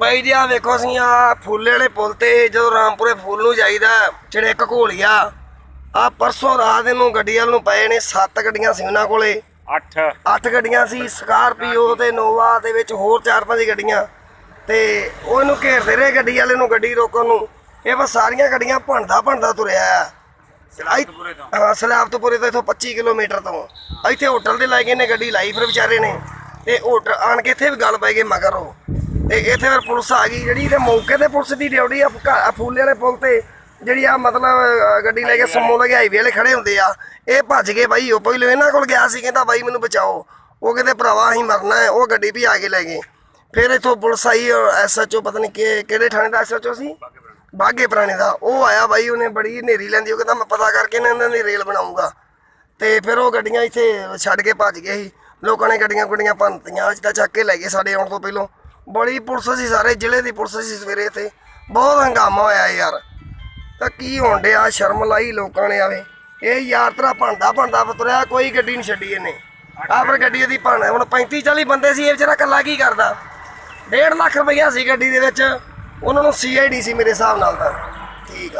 ਬਾਈ ਜੀ ਆ ਵੇਖੋ ਅਸੀਂ ਆ ਫੁੱਲੇ ਵਾਲੇ ਪੁਲ ਤੇ ਜਦੋਂ ਰਾਮਪੁਰੇ ਫੁੱਲ ਨੂੰ ਜਾਈਦਾ ਇੱਕ ਘੋਲੀਆ ਆ ਪਰਸੋਂ ਰਾਤ ਇਹਨੂੰ ਗੱਡੀ ਵੱਲ ਨੂੰ ਪਏ ਨੇ ਸੱਤ ਗੱਡੀਆਂ ਸੀ ਉਹਨਾਂ ਕੋਲੇ। 8 ਅੱਠ ਗੱਡੀਆਂ ਸੀ ਸਕਾਰਪੀਓ ਤੇ ਨੋਵਾ ਦੇ ਵਿੱਚ ਹੋਰ ਚਾਰ ਪੰਜ ਗੱਡੀਆਂ। ਤੇ ਉਹ ਇਹਨੂੰ ਘੇਰਦੇ ਰਹੇ ਗੱਡੀ ਵਾਲੇ ਨੂੰ ਗੱਡੀ ਰੋਕਣ ਨੂੰ। ਇਹ ਬਸ ਸਾਰੀਆਂ ਗੱਡੀਆਂ ਭੰਡਾ ਭੰਡਾ ਤੁਰਿਆ ਆ। ਸਲਾਹਤਪੁਰੇ ਤੋਂ। ਹਾਂ ਸਲਾਬਤਪੁਰੇ ਤੋਂ ਇਥੋਂ 25 ਕਿਲੋਮੀਟਰ ਤੋਂ। ਇੱਥੇ ਹੋਟਲ ਤੇ ਲੈ ਗਏ ਨੇ ਗੱਡੀ ਲਾਈ ਫਿਰ ਵਿਚਾਰੇ ਨੇ। ਤੇ ਹੋਟਲ ਆਣ ਕੇ ਇੱਥੇ ਵੀ ਗੱਲ ਪੈ ਗਈ ਮਗਰ। ਉਹ ਤੇ ਇੱਥੇ ਫਿਰ ਪੁਲਿਸ ਆ ਗਈ ਜਿਹੜੀ ਤੇ ਮੌਕੇ ਤੇ ਪੁਲਿਸ ਦੀ ਡਿਊਟੀ ਆ ਫੂਲੇ ਵਾਲੇ ਪੁਲ ਤੇ ਜਿਹੜੀ ਆ ਮਤਲਬ ਗੱਡੀ ਲੈ ਕੇ ਸਮੋ ਲੈ ਕੇ ਹਾਈਵੇ ਵਾਲੇ ਖੜੇ ਹੁੰਦੇ ਆ। ਇਹ ਭੱਜ ਗਏ ਬਾਈ ਉਹ ਪਹਿਲਾਂ ਇਹਨਾਂ ਕੋਲ ਗਿਆ ਸੀ ਕਹਿੰਦਾ ਬਾਈ ਮੈਨੂੰ ਬਚਾਓ। ਉਹ ਕਹਿੰਦੇ ਭਰਾਵਾ ਅਸੀਂ ਮਰਨਾ ਹੈ। ਉਹ ਗੱਡੀ ਵੀ ਆ ਕੇ ਲੈ ਗਏ। ਫਿਰ ਇੱਥੋਂ ਪੁਲਿਸ ਆਈ ਐਸਐਚਓ ਪਤਾ ਨਹੀਂ ਕਿ ਕਿਹੜੇ ਥਾਣੇ ਦਾ ਐਸਐਚਓ ਸੀ? ਬਾਗੇ ਪੁਰਾਣੇ ਦਾ। ਉਹ ਆਇਆ ਬਾਈ ਉਹਨੇ ਬੜੀ ਹਨੇਰੀ ਲੈਂਦੀ ਉਹ ਕਹਿੰਦਾ ਮੈਂ ਪਤਾ ਕਰਕੇ ਨਾ ਇਹਨਾਂ ਦੀ ਰੇਲ ਬਣਾਉਂਗਾ। ਤੇ ਫਿਰ ਉਹ ਗੱਡੀਆਂ ਇੱਥੇ ਛੱਡ ਕੇ ਭੱਜ ਗਏ ਸੀ। ਲੋਕਾਂ ਨੇ ਗੱਡੀਆਂ ਗੁੱਡੀਆਂ ਭੰਨਤੀਆਂ ਅੱਜ ਤਾਂ ਚੱਕ ਕੇ ਲੈ ਗਏ ਸਾਡੇ ਆਉਣ ਤੋਂ ਪਹਿਲਾਂ। ਬੜੀ ਪੁਲਿਸ ਸੀ, ਸਾਰੇ ਜ਼ਿਲ੍ਹੇ ਦੀ ਪੁਲਿਸ ਸੀ ਸਵੇਰੇ ਇੱਥੇ। ਬਹੁਤ ਹੰਗਾਮਾ ਹੋਇਆ ਯਾਰ। ਤਾਂ ਕੀ ਹੋਣ ਡਿਆ, ਸ਼ਰਮ ਲਾਈ ਲੋਕਾਂ ਨੇ ਆਵੇ। ਇਹ ਯਾਰ ਤੇਰਾ ਭੰਦਾ ਭੰਦਾ ਤੁਰਿਆ ਕੋਈ ਗੱਡੀ ਨਹੀਂ ਛੱਡੀ ਇਹਨੇ। ਆਹ ਫਿਰ ਗੱਡੀ ਦੀ ਭੰਨ ਹੁਣ 35 40 ਬੰਦੇ ਸੀ, ਇਹ ਵਿਚਾਰਾ ਇਕੱਲਾ ਕੀ ਕਰਦਾ? 1.5 ਲੱਖ ਰੁਪਈਆ ਸੀ ਗੱਡੀ ਦੇ ਵਿੱਚ। ਉਹਨਾਂ ਨੂੰ ਸੀਆਈਡੀ ਸੀ ਮੇਰੇ ਹਿਸਾਬ ਨਾਲ ਤਾਂ। ਠੀਕ ਆ।